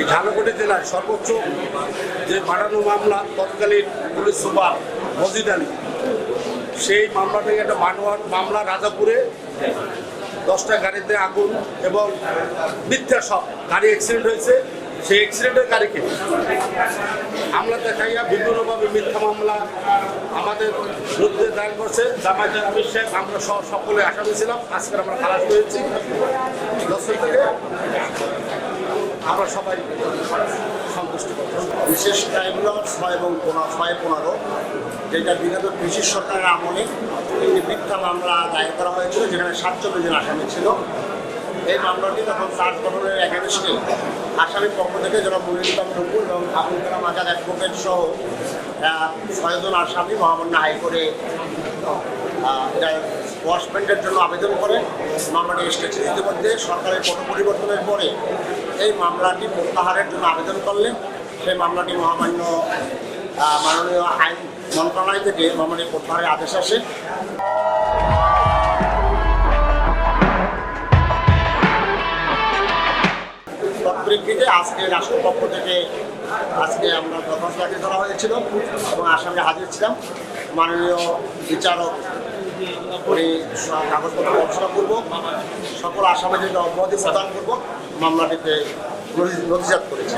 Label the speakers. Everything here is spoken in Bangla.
Speaker 1: এই ঝালকাঠি জেলায় সর্বোচ্চ যে বাড়ানো মামলা তৎকালীন পুলিশ সুপার মজিদ আলী, সেই মামলা থেকে একটা মানোয়ার মামলা রাজাপুরে, দশটা গাড়িতে আগুন এবং মিথ্যা সব গাড়ি অ্যাক্সিডেন্ট হয়েছে, সেই অ্যাক্সিডেন্টের গাড়িকে আমরা দেখাইয়া বিভিন্নভাবে মিথ্যা মামলা আমাদের বিরুদ্ধে দায়ের করছে। জামায়াতের আমির আমরা সহ সকলে আসামি ছিলাম। আজকে আমরা খালাস হয়েছি দশের থেকে আমরা সবাই সন্তুষ্ট
Speaker 2: বিশেষ ট্রাইব্যুনাল ছয় এবং ছয় পনেরো, যেটা বিগত ব্রিটিশ সরকারের আমলে একটি মিথ্যা মামলা দায়ের করা হয়েছিল, যেখানে সাতচল্লিশ জন আসামি ছিল। এই মামলাটি তখন চার্জ গঠনের এগেনস্টে আসামির পক্ষ থেকে যারা মনির ইসলাম এবং আবুল কালাম আজাদ অ্যাডভোকেট সহ ছয়জন আসামি মহামান্য হাইকোর্টে ওয়াশমেন্টের জন্য আবেদন করে। মামলাটি এসেছে। ইতিমধ্যে সরকারের পট পরিবর্তনের পরে এই মামলাটি প্রত্যাহারের জন্য আবেদন করলে সেই মামলাটি মহামান্য মাননীয় আইন মন্ত্রণালয় থেকে মামলাটি প্রত্যাহারের আদেশ আসে। তৎপ্রেক্ষিতে আজকে রাষ্ট্রপক্ষ থেকে আজকে আমরা দরখাস্ত দাখিল করা হয়েছিল এবং আসামে হাজির ছিলাম। মাননীয় বিচারক উনি কাগজপত্র গবেষণা করব। সকল আসামিদেরকে অব্যাহতি প্রদান করব। মামলাটিতে নথি- নথিজাত করেছে।